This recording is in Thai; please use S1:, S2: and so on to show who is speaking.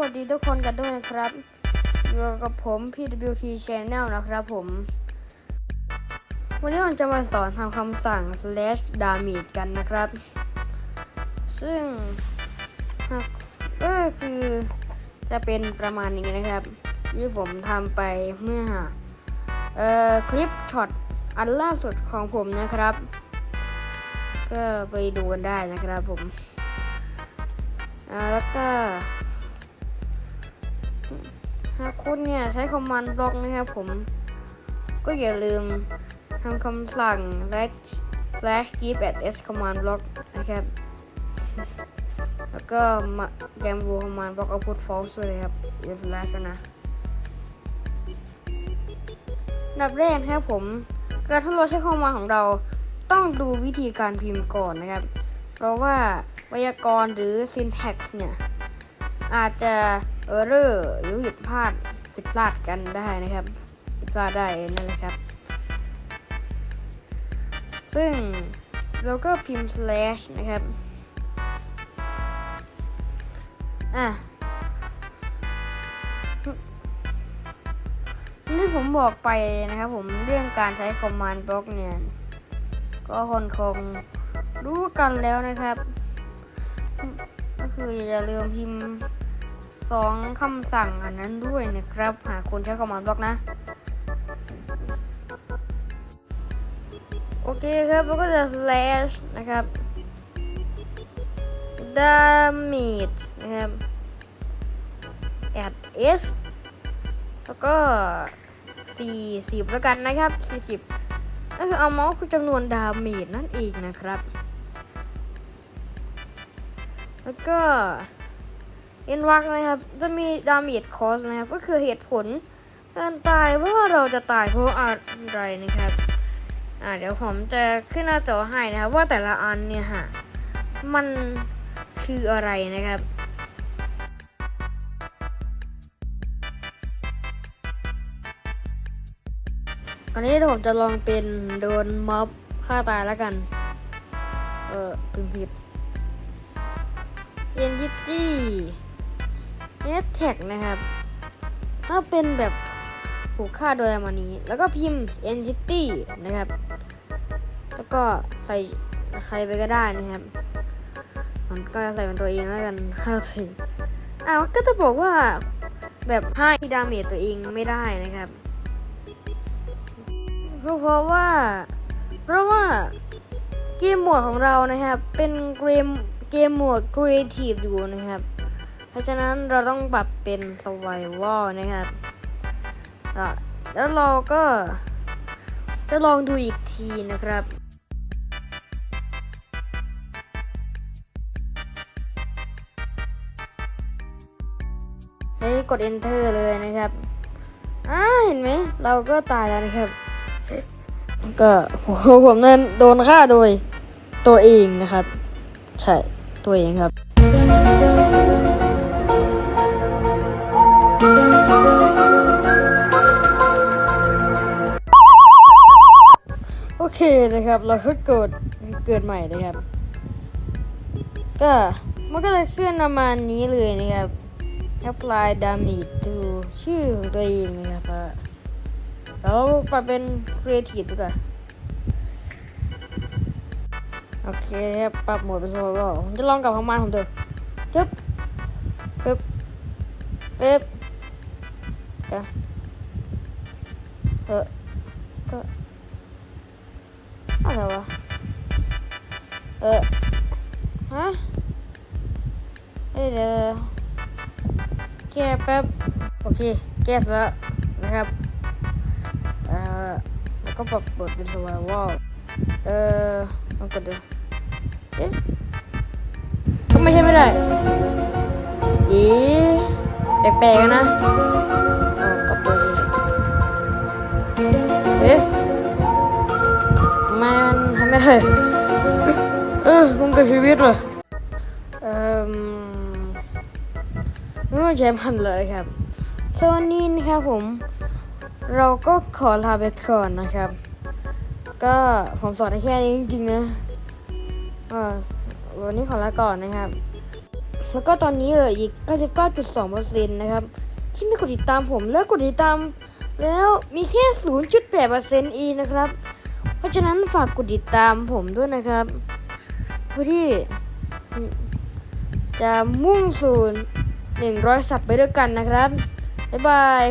S1: วัสดีทุกคนกันด้วยนะครับอยู่กับผม PWT Channel นะครับผม วันนี้ผมจะมาสอนทำคำสั่ง slash damage กันนะครับ ซึ่งก็คือจะเป็นประมาณนี้นะครับ ที่ผมทำไปเมื่อเอ่อคลิปช็อตอันล่าสุดของผมนะครับ ก็ไปดูกันได้นะครับผมแล้วก็ หากคุณเนี่ยใช้คอมมานด์บล็อกนะครับผม ก็อย่าลืมทำคำสั่ง slash slash give at s command block นะครับ แล้วก็มาแกมบู command block output false ด้วยเลยครับอย่า slash นะดับแรกนะครับผมการทดลองใช้คอมมานด์ของเราต้องดูวิธีการพิมพ์ก่อนนะครับ เพราะว่าไวยากรณ์หรือ syntax เนี่ย อาจจะ เออร์เรอร์หรือผิดพลาดผิดพลาดกันได้นะครับผิดพลาดได้นั่นแหละครับ ซึ่งเราก็พิมพ์ slash นะครับ อะที่ผมบอกไปนะครับผมเรื่องการใช้ command block เนี่ย ก็คนคงรู้กันแล้วนะครับ ก็คืออย่าลืมพิมพ์ สองคำสั่งอันนั้นด้วยนะครับ หากคุณใช้คอมมานด์บล็อกนะ โอเคครับแล้วก็จะ slash นะครับ damage นะครับ add s แล้วก็ 40 แล้วกันนะครับ 40นั่นคือเอาเมาส์คือจำนวนดาเมจนั่นเองนะครับ แล้วก็ เอ็นวักนะครับ จะมีดาเมจคอสนะครับ ก็คือเหตุผลการตายว่าเราจะตายเพราะอะไรนะครับ อ่าเดี๋ยวผมจะขึ้นหน้าจอให้นะครับ ว่าแต่ละอันเนี่ยฮะมันคืออะไรนะครับตอนนี้ผมจะลองเป็นโดนม็อบฆ่าตายแล้วกัน เออพิมพ์ผิด entity attack น แท็กนะครับ ถ้าเป็นแบบถูกฆ่าโดยมานี้ แล้วก็พิมพ์ entity นะครับ แล้วก็ใส่ใครไปก็ได้นะครับ มันก็ใส่เป็นตัวเองแล้วกันฆ่าตัวเองอ้าวก็จะบอกว่าแบบให้ดาเมจตัวเองไม่ได้นะครับก็เพราะว่า เพราะว่าเกมโหมดของเรานะครับ เป็นเกมเกมโหมด Creative อยู่นะครับ เพราะฉะนั้นเราต้องปรับเป็น Survival นะครับ แล้วเราก็จะลองดูอีกทีนะครับเฮ้ยกด Enter เลยนะครับอ่าเห็นไหม เราก็ตายแล้วนะครับ ก็ผมนั้นโดนฆ่าโดยตัวเองนะครับ ใช่ ตัวเองครับ นะครับ เราก็เกิดเกิดใหม่นะครับ ก็มันก็เลยขึ้นประมาณนี้เลยนะครับ apply damage to ชื่อของตัวเองนะครับแล้วปรับเป็น creative ดีกว่าโอเคครับปรับโหมดเป็น survival ผมจะลองกับของมันผมดูจึ๊บปึ๊บปึ๊บก็เออก็ อะไรวะ เออ ฮะเอ้ยเดี๋ยวแก้แป๊บ โอเค แก้ซะนะครับ เอ่อแล้วก็ปรับบทเป็น survival เออลองกดดู เอ๊ะก็ไม่ใช่ไม่ได้ อีแปลกๆนะ ได้เออคุ้มกับชีวิตเหรอเออไม่ใช่มันเลยครับโซนนี้นะครับผม เราก็ขอลาไปก่อนนะครับ ก็ผมสอนได้แค่นี้จริงๆนะวันนี้ขอลาก่อนนะครับ แล้วก็ตอนนี้เลืออีก 99.2%นะครับ ที่ไม่กดติดตามผมแล้วกดติดตาม แล้วมีแค่ 0.8%เองนะครับ ราะฉะนั้นฝากกดติดตามผมด้วยนะครับเพื่อที่จะมุ่งสู่100 สับไปด้วยกันนะครับ บ๊ายบาย